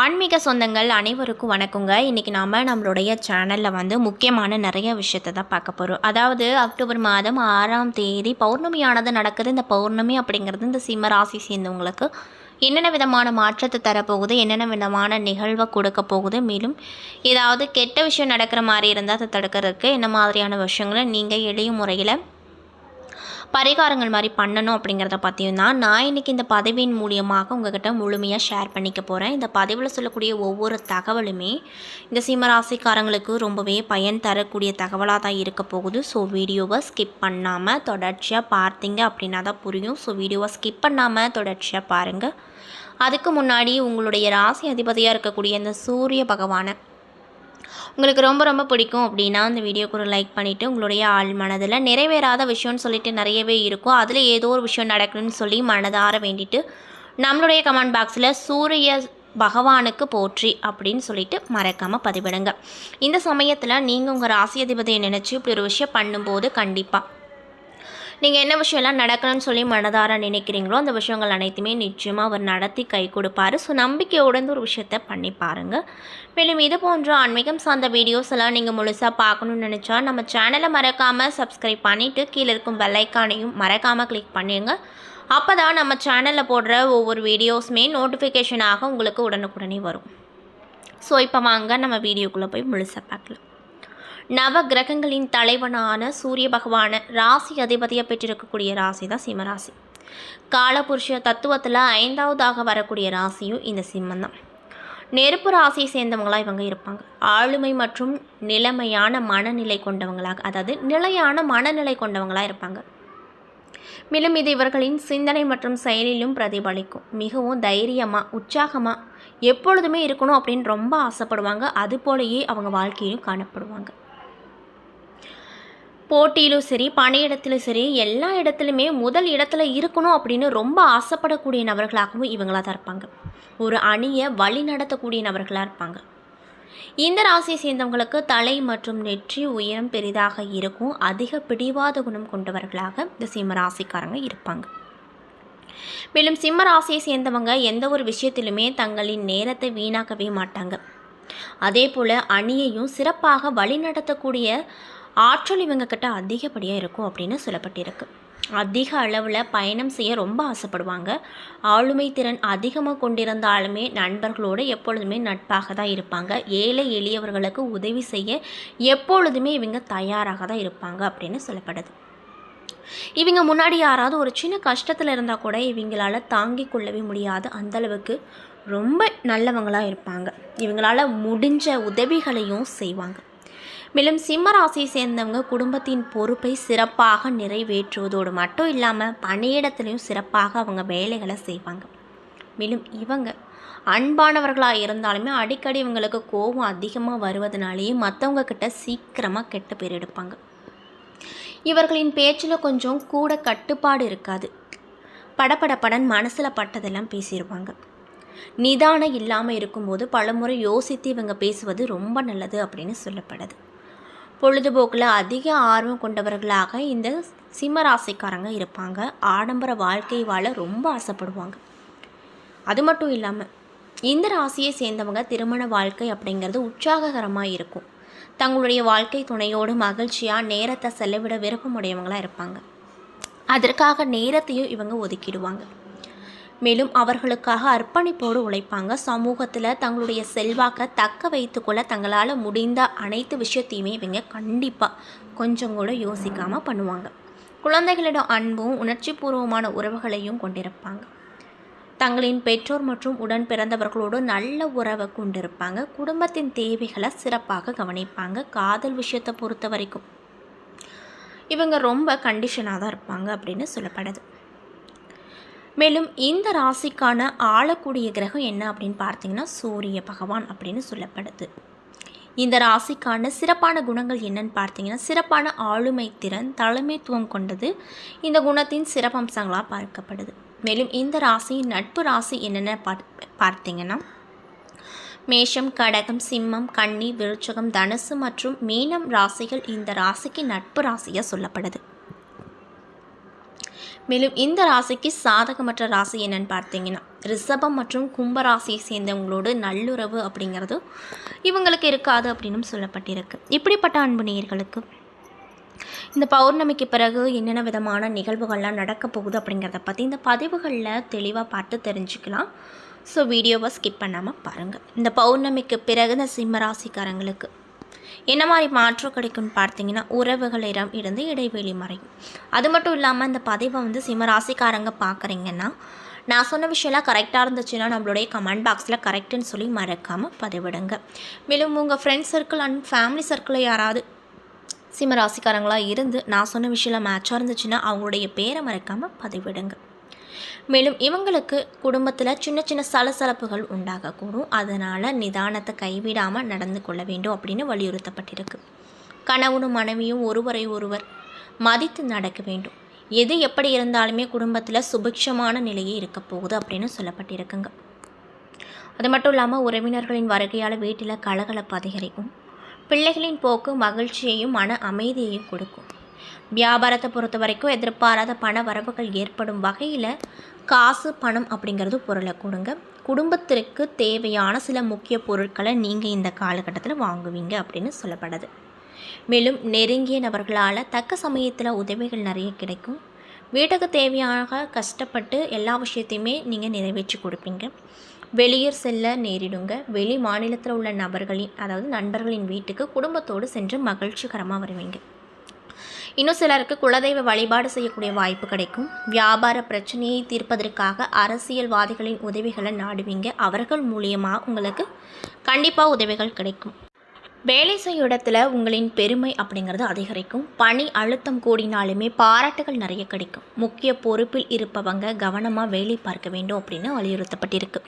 ஆன்மீக சொந்தங்கள் அனைவருக்கும் வணக்கங்க. இன்றைக்கி நாம் நம்மளுடைய சேனலில் வந்து முக்கியமான நிறைய விஷயத்தை தான் பார்க்க போகிறோம் அதாவது அக்டோபர் மாதம் ஆறாம் தேதி பௌர்ணமியானது நடக்குது. இந்த பௌர்ணமி அப்படிங்கிறது இந்த சிம்ம ராசி சேர்ந்தவங்களுக்கு என்னென்ன விதமான மாற்றத்தை தரப்போகுது? என்னென்ன விதமான நிகழ்வை கொடுக்க போகுது? மேலும் ஏதாவது கெட்ட விஷயம் நடக்கிற மாதிரி இருந்தால் அதை தடுக்கிறதுக்கு என்ன மாதிரியான விஷயங்களை நீங்கள் எளிய முறையில் பரிகாரங்கள் மாதிரி பண்ணணும் அப்படிங்கிறத பற்றியும் தான் நான் இன்றைக்கி இந்த பதவியின் மூலியமாக உங்ககிட்ட முழுமையாக ஷேர் பண்ணிக்க போகிறேன் இந்த பதவியில் சொல்லக்கூடிய ஒவ்வொரு தகவலுமே இந்த சிம்மராசிக்காரங்களுக்கு ரொம்பவே பயன் தரக்கூடிய தகவலாக தான் இருக்க போகுது. ஸோ வீடியோவை ஸ்கிப் பண்ணாமல் தொடர்ச்சியாக பார்த்தீங்க அப்படின்னா தான் புரியும். ஸோ வீடியோவை ஸ்கிப் பண்ணாமல் தொடர்ச்சியாக பாருங்கள் அதுக்கு முன்னாடி உங்களுடைய ராசி அதிபதியாக இருக்கக்கூடிய இந்த சூரிய பகவானை உங்களுக்கு ரொம்ப ரொம்ப பிடிக்கும் அப்படின்னா அந்த வீடியோக்கு ஒரு லைக் பண்ணிவிட்டு உங்களுடைய ஆள் மனதில் நிறைவேறாத விஷயம்னு சொல்லிட்டு நிறையவே இருக்கும். அதில் ஏதோ ஒரு விஷயம் நடக்கணும்னு சொல்லி மனதார வேண்டிட்டு நம்மளுடைய கமெண்ட் பாக்ஸில் சூரிய பகவானுக்கு போற்றி அப்படின்னு சொல்லிட்டு மறக்காமல் பதிவிடுங்க. இந்த சமயத்தில் நீங்கள் உங்கள் ராசி அதிபதியை நினச்சி இப்படி ஒரு விஷயம் பண்ணும்போது கண்டிப்பாக நீங்கள் என்ன விஷயம்லாம் நடக்கணும்னு சொல்லி மனதார நினைக்கிறீங்களோ அந்த விஷயங்கள் அனைத்துமே நிச்சயமாக அவர் நடத்தி கை கொடுப்பார். ஸோ நம்பிக்கையோட ஒரு விஷயத்த பண்ணி பாருங்கள் மேலும் இது போன்ற ஆன்மீகம் சார்ந்த வீடியோஸ் எல்லாம் நீங்கள் முழுசாக பார்க்கணும்னு நினச்சா நம்ம சேனலை மறக்காமல் சப்ஸ்கிரைப் பண்ணிவிட்டு கீழே இருக்கும் வெள்ளைக்கானையும் மறக்காமல் கிளிக் பண்ணிடுங்க. அப்போ தான் நம்ம சேனலில் போடுற ஒவ்வொரு வீடியோஸுமே நோட்டிஃபிகேஷனாக உங்களுக்கு உடனுக்குடனே வரும். ஸோ இப்போ வாங்க நம்ம வீடியோக்குள்ளே போய் முழுசாக பார்க்கலாம். நவ கிரகங்களின் தலைவனான சூரிய பகவான ராசி அதிபதியாக பெற்றிருக்கக்கூடிய ராசி தான் சிம்மராசி காலபுருஷ தத்துவத்தில் ஐந்தாவதாக வரக்கூடிய ராசியும் இந்த சிம்மம் தான். நெருப்பு ராசியை சேர்ந்தவங்களாக இவங்க இருப்பாங்க. ஆளுமை மற்றும் நிலைமையான மனநிலை கொண்டவங்களாக அதாவது நிலையான மனநிலை கொண்டவங்களாக இருப்பாங்க. மேலும் இது இவர்களின் சிந்தனை மற்றும் செயலிலும் பிரதிபலிக்கும். மிகவும் தைரியமாக உற்சாகமாக எப்பொழுதுமே இருக்கணும் அப்படின்னு ரொம்ப ஆசைப்படுவாங்க. அது போலயே அவங்க வாழ்க்கையிலும் காணப்படுவாங்க. போட்டியிலும் சரி பணியிடத்திலும் சரி எல்லா இடத்துலையுமே முதல் இடத்துல இருக்கணும் அப்படின்னு ரொம்ப ஆசைப்படக்கூடிய நபர்களாகவும் இவங்களாக தான் இருப்பாங்க. ஒரு அணியை வழி நடத்தக்கூடிய நபர்களாக இருப்பாங்க. இந்த ராசியை சேர்ந்தவங்களுக்கு தலை மற்றும் நெற்றி உயரம் பெரிதாக இருக்கும். அதிக பிடிவாத குணம் கொண்டவர்களாக இந்த சிம்ம ராசிக்காரங்க இருப்பாங்க. மேலும் சிம்ம ராசியை சேர்ந்தவங்க எந்த ஒரு விஷயத்திலுமே தங்களின் நேரத்தை வீணாக்கவே மாட்டாங்க. அதே போல் அணியையும் சிறப்பாக வழிநடத்தக்கூடிய ஆற்றல் இவங்க கிட்ட அதிகப்படியாக இருக்கும் அப்படின்னு சொல்லப்பட்டிருக்கு. அதிக அளவில் பயணம் செய்ய ரொம்ப ஆசைப்படுவாங்க. ஆளுமை திறன் அதிகமாக கொண்டிருந்தாலுமே நண்பர்களோடு எப்பொழுதுமே நட்பாக தான் இருப்பாங்க. ஏழை எளியவர்களுக்கு உதவி செய்ய எப்பொழுதுமே இவங்க தயாராக தான் இருப்பாங்க அப்படின்னு சொல்லப்படுது. இவங்க முன்னாடி யாராவது ஒரு சின்ன கஷ்டத்தில் இருந்தால் கூட இவங்களால தாங்கிக் கொள்ளவே முடியாது அந்தளவுக்கு ரொம்ப நல்லவங்களாக இருப்பாங்க. இவங்களால முடிஞ்ச உதவிகளையும் செய்வாங்க. மேலும் சிம்ம ராசியை சேர்ந்தவங்க குடும்பத்தின் பொறுப்பை சிறப்பாக நிறைவேற்றுவதோடு மட்டும் இல்லாமல் பணியிடத்துலையும் சிறப்பாக அவங்க வேலைகளை செய்வாங்க. மேலும் இவங்க அன்பானவர்களாக இருந்தாலுமே அடிக்கடி இவங்களுக்கு கோபம் அதிகமாக வருவதனாலேயே மற்றவங்க கிட்ட சீக்கிரமாக கெட்ட பேர் எடுப்பாங்க. இவர்களின் பேச்சில் கொஞ்சம் கூட கட்டுப்பாடு இருக்காது. படப்படப்படன் மனசில் பட்டதெல்லாம் பேசிடுவாங்க நிதானம் இல்லாமல் இருக்கும்போது பலமுறை யோசித்து இவங்க பேசுவது ரொம்ப நல்லது அப்படின்னு சொல்லப்படுது. பொழுதுபோக்கில் அதிக ஆர்வம் கொண்டவர்களாக இந்த சிம்ம ராசிக்காரங்க இருப்பாங்க. ஆடம்பர வாழ்க்கை வாழ ரொம்ப ஆசைப்படுவாங்க. அது மட்டும் இல்லாமல் இந்த ராசியை சேர்ந்தவங்க திருமண வாழ்க்கை அப்படிங்கிறது உற்சாககரமாக இருக்கும். தங்களுடைய வாழ்க்கை துணையோடு மகிழ்ச்சியாக நேரத்தை செலவிட விருப்பமுடையவங்களாக இருப்பாங்க. அதற்காக நேரத்தையும் இவங்க ஒதுக்கிடுவாங்க. மேலும் அவர்களுக்காக அர்ப்பணிப்போடு உழைப்பாங்க. சமூகத்தில் தங்களுடைய செல்வாக்கை தக்க வைத்துக்கொள்ள தங்களால் முடிந்த அனைத்து விஷயத்தையுமே இவங்க கண்டிப்பாக கொஞ்சம் கூட யோசிக்காமல் பண்ணுவாங்க. குழந்தைகளிடம் அன்பும் உணர்ச்சிபூர்வமான உறவுகளையும் கொண்டிருப்பாங்க. தங்களின் பெற்றோர் மற்றும் உடன் பிறந்தவர்களோடு நல்ல உறவை கொண்டிருப்பாங்க. குடும்பத்தின் தேவைகளை சிறப்பாக கவனிப்பாங்க. காதல் விஷயத்தை பொறுத்த வரைக்கும் இவங்க ரொம்ப கண்டிஷனாக தான் இருப்பாங்க அப்படின்னு சொல்லப்படுது. மேலும் இந்த ராசிக்கான ஆளக்கூடிய கிரகம் என்ன அப்படின்னு பார்த்தீங்கன்னா சூரிய பகவான் அப்படின்னு சொல்லப்படுது. இந்த ராசிக்கான சிறப்பான குணங்கள் என்னன்னு பார்த்தீங்கன்னா சிறப்பான ஆளுமை திறன் தலைமைத்துவம் கொண்டது இந்த குணத்தின் சிறப்பம்சங்களாக பார்க்கப்படுது. மேலும் இந்த ராசியின் நட்பு ராசி என்னென்ன பார்த்தீங்கன்னா மேஷம் கடகம் சிம்மம் கன்னி விருச்சகம் தனுசு மற்றும் மீனம் ராசிகள் இந்த ராசிக்கு நட்பு ராசியாக சொல்லப்படுது. மேலும் இந்த ராசிக்கு சாதகமற்ற ராசி என்னன்னு பார்த்தீங்கன்னா ரிஷபம் மற்றும் கும்பராசியை சேர்ந்தவங்களோடு நல்லுறவு அப்படிங்கிறது இவங்களுக்கு இருக்காது அப்படின்னும் சொல்லப்பட்டிருக்கு. இப்படிப்பட்ட அன்பு நேயர்களுக்கு இந்த பௌர்ணமிக்கு பிறகு என்னென்ன விதமான நிகழ்வுகள்லாம் நடக்க போகுது அப்படிங்கிறத பற்றி இந்த பதிவுகளில் தெளிவாக பார்த்து தெரிஞ்சுக்கலாம். ஸோ வீடியோவை ஸ்கிப் பண்ணாமல் பாருங்கள் இந்த பௌர்ணமிக்கு பிறகு இந்த சிம்மராசிக்காரங்களுக்கு என்ன மாதிரி மாற்றம் கிடைக்கும்னு பார்த்தீங்கன்னா உறவுகளிடம் இருந்து இடைவெளி மறையும் அது மட்டும் இல்லாமல் இந்த பதிவை வந்து சிம்மராசிக்காரங்க பார்க்குறீங்கன்னா நான் சொன்ன விஷயம்லாம் கரெக்டாக இருந்துச்சுன்னா நம்மளுடைய கமெண்ட் பாக்ஸில் கரெக்டுன்னு சொல்லி மறக்காமல் பதிவிடுங்க. மேலும் உங்கள் ஃப்ரெண்ட்ஸ் சர்க்கிள் அண்ட் ஃபேமிலி சர்க்கிளில் யாராவது சிம்ம ராசிக்காரங்களாக இருந்து நான் சொன்ன விஷயம்லாம் மேட்சாக இருந்துச்சுன்னா அவங்களுடைய பேரை மறக்காமல் பதிவிடுங்க. மேலும் இவங்களுக்கு குடும்பத்தில் சின்ன சின்ன சலசலப்புகள் உண்டாகக்கூடும். அதனால் நிதானத்தை கைவிடாமல் நடந்து கொள்ள வேண்டும் அப்படின்னு வலியுறுத்தப்பட்டிருக்கு. கணவனும் மனைவியும் ஒருவரை ஒருவர் மதித்து நடக்க வேண்டும். எது எப்படி இருந்தாலுமே குடும்பத்தில் சுபிக்ஷமான நிலையே இருக்க போகுது அப்படின்னு சொல்லப்பட்டிருக்குங்க. அது மட்டும் இல்லாமல் உறவினர்களின் வருகையால் வீட்டில் கலகலப்பு அதிகரிக்கும். பிள்ளைகளின் போக்கு மகிழ்ச்சியையும் மன அமைதியையும் கொடுக்கும். வியாபாரத்தை பொறுத்த வரைக்கும் எதிர்பாராத பண வரவுகள் ஏற்படும் வகையில் காசு பணம் அப்படிங்கிறது பொருளை கொடுங்க. குடும்பத்திற்கு தேவையான சில முக்கிய பொருட்களை நீங்கள் இந்த காலகட்டத்தில் வாங்குவீங்க அப்படின்னு சொல்லப்படுது. மேலும் நெருங்கிய நபர்களால் தக்க சமயத்தில் உதவிகள் நிறைய கிடைக்கும். வீட்டுக்கு தேவையாக கஷ்டப்பட்டு எல்லா விஷயத்தையுமே நீங்கள் நிறைவேற்றி கொடுப்பீங்க. வெளியூர் செல்ல நேரிடுங்க. வெளி மாநிலத்தில் உள்ள நபர்களின் அதாவது நண்பர்களின் வீட்டுக்கு குடும்பத்தோடு சென்று மகிழ்ச்சிகரமாக வருவீங்க. இன்னும் சிலருக்கு குலதெய்வ வழிபாடு செய்யக்கூடிய வாய்ப்பு கிடைக்கும். வியாபார பிரச்சனையை தீர்ப்பதற்காக அரசியல்வாதிகளின் உதவிகளை நாடுவீங்க. அவர்கள் மூலியமாக உங்களுக்கு கண்டிப்பாக உதவிகள் கிடைக்கும். வேலை செய்யும் இடத்துல உங்களின் பெருமை அப்படிங்கிறது அதிகரிக்கும். பணி அழுத்தம் கூடினாலுமே பாராட்டுகள் நிறைய கிடைக்கும். முக்கிய பொறுப்பில் இருப்பவங்க கவனமாக வேலை பார்க்க வேண்டும் அப்படின்னு வலியுறுத்தப்பட்டிருக்கு.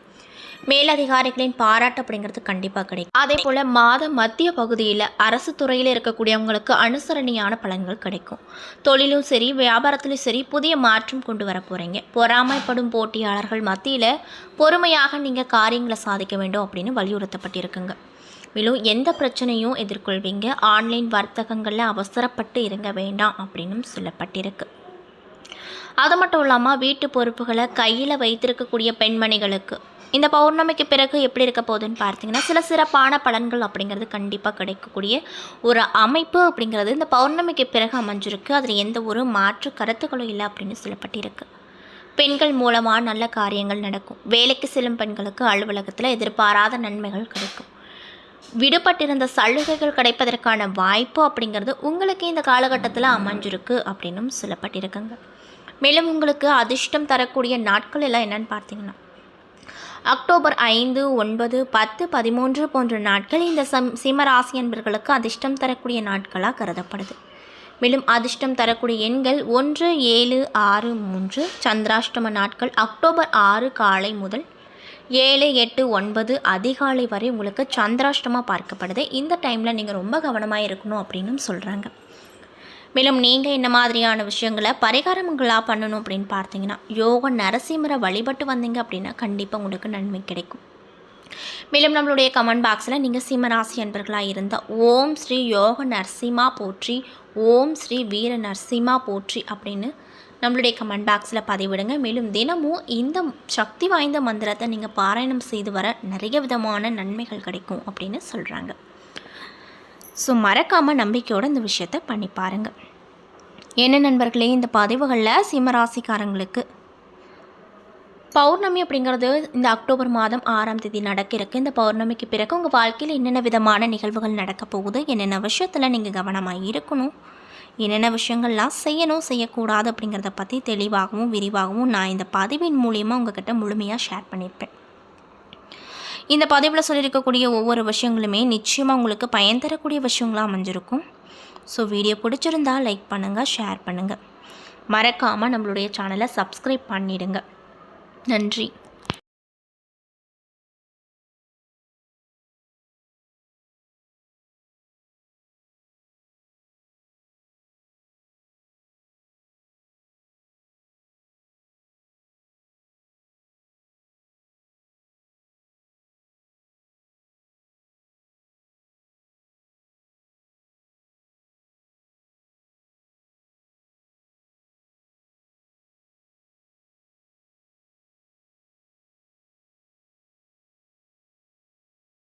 மேலதிகாரிகளின் பாராட்டு அப்படிங்கிறது கண்டிப்பாக கிடைக்கும். அதே போல் மாத மத்திய பகுதியில் அரசு துறையில் இருக்கக்கூடியவங்களுக்கு அனுசரணையான பலன்கள் கிடைக்கும். தொழிலும் சரி வியாபாரத்திலும் சரி புதிய மாற்றம் கொண்டு வர போகிறீங்க பொறாமைப்படும் போட்டியாளர்கள் மத்தியில் பொறுமையாக நீங்கள் காரியங்களை சாதிக்க வேண்டும் அப்படின்னு வலியுறுத்தப்பட்டிருக்குங்க. மேலும் எந்த பிரச்சனையும் எதிர்கொள்வீங்க. ஆன்லைன் வர்த்தகங்களில் அவசரப்பட்டு இறங்க வேண்டாம் அப்படின்னும் சொல்லப்பட்டிருக்கு. அது மட்டும் இல்லாமல் வீட்டு பொறுப்புகளை கையில் வைத்திருக்கக்கூடிய பெண்மணிகளுக்கு இந்த பௌர்ணமிக்கு பிறகு எப்படி இருக்க போகுதுன்னு பார்த்தீங்கன்னா சில சிறப்பான பலன்கள் அப்படிங்கிறது கண்டிப்பாக கிடைக்கக்கூடிய ஒரு அமைப்பு அப்படிங்கிறது இந்த பௌர்ணமிக்கு பிறகு அமைஞ்சிருக்கு. அதில் எந்த ஒரு மாற்று கருத்துக்களும் இல்லை அப்படின்னு சொல்லப்பட்டிருக்கு. பெண்கள் மூலமாக நல்ல காரியங்கள் நடக்கும். வேலைக்கு செல்லும் பெண்களுக்கு அலுவலகத்தில் எதிர்பாராத நன்மைகள் கிடைக்கும். விடுபட்டிருந்த சலுகைகள் கிடைப்பதற்கான வாய்ப்பு அப்படிங்கிறது உங்களுக்கு இந்த காலகட்டத்தில் அமைஞ்சிருக்கு அப்படின்னும் சொல்லப்பட்டிருக்குங்க. மேலும் உங்களுக்கு அதிர்ஷ்டம் தரக்கூடிய நாட்கள் எல்லாம் என்னன்னு பார்த்தீங்கன்னா அக்டோபர் ஐந்து ஒன்பது பத்து பதிமூன்று போன்ற நாட்கள் இந்த சம் சிம்மராசி என்பர்களுக்கு அதிர்ஷ்டம் தரக்கூடிய நாட்களாக கருதப்படுது. மேலும் அதிர்ஷ்டம் தரக்கூடிய எண்கள் ஒன்று ஏழு ஆறு மூன்று சந்திராஷ்டம நாட்கள் அக்டோபர் ஆறு காலை முதல் ஏழு எட்டு ஒன்பது அதிகாலை வரை உங்களுக்கு சந்திராஷ்டமாக பார்க்கப்படுது. இந்த டைமில் நீங்கள் ரொம்ப கவனமாக இருக்கணும் அப்படின்னு சொல்கிறாங்க மேலும் நீங்கள் என்ன மாதிரியான விஷயங்களை பரிகாரங்களாக பண்ணணும் அப்படின்னு பார்த்தீங்கன்னா யோக நரசிம்மரை வழிபட்டு வந்தீங்க அப்படின்னா கண்டிப்பாக உங்களுக்கு நன்மை கிடைக்கும். மேலும் நம்மளுடைய கமெண்ட் பாக்ஸில் நீங்கள் சிம்மராசி அன்பர்களாக இருந்தால் ஓம் ஸ்ரீ யோக நரசிம்மா போற்றி ஓம் ஸ்ரீ வீர நரசிம்மா போற்றி அப்படின்னு நம்மளுடைய கமெண்ட் பாக்ஸில் பதிவிடுங்க. மேலும் தினமும் இந்த சக்தி வாய்ந்த மந்திரத்தை நீங்கள் பாராயணம் செய்து வர நிறைய விதமான நன்மைகள் கிடைக்கும் அப்படின்னு சொல்கிறாங்க ஸோ மறக்காமல் நம்பிக்கையோடு இந்த விஷயத்தை பண்ணி பாருங்கள் என்ன நண்பர்களே இந்த பதிவுகளில் சிம்மராசிக்காரங்களுக்கு. பௌர்ணமி அப்படிங்கிறது இந்த அக்டோபர் மாதம் ஆறாம் தேதி நடக்க இருக்கு இந்த பௌர்ணமிக்கு பிறகு உங்கள் வாழ்க்கையில் என்னென்ன விதமான நிகழ்வுகள் நடக்க போகுது? என்னென்ன விஷயத்தில் நீங்கள் கவனமாக இருக்கணும்? என்னென்ன விஷயங்கள்லாம் செய்யணும் செய்யக்கூடாது அப்படிங்கிறத பற்றி தெளிவாகவும் விரிவாகவும் நான் இந்த பதிவின் மூலியமாக உங்ககிட்ட முழுமையாக ஷேர் பண்ணியிருப்பேன். இந்த பதிவில் சொல்லியிருக்கக்கூடிய ஒவ்வொரு விஷயங்களுமே நிச்சயமாக உங்களுக்கு பயன் தரக்கூடிய விஷயங்களாக அமைஞ்சிருக்கும். ஸோ வீடியோ பிடிச்சிருந்தா லைக் பண்ணுங்கள் ஷேர் பண்ணுங்கள் மறக்காமல் நம்மளுடைய சேனலை சப்ஸ்கிரைப் பண்ணிடுங்க. நன்றி.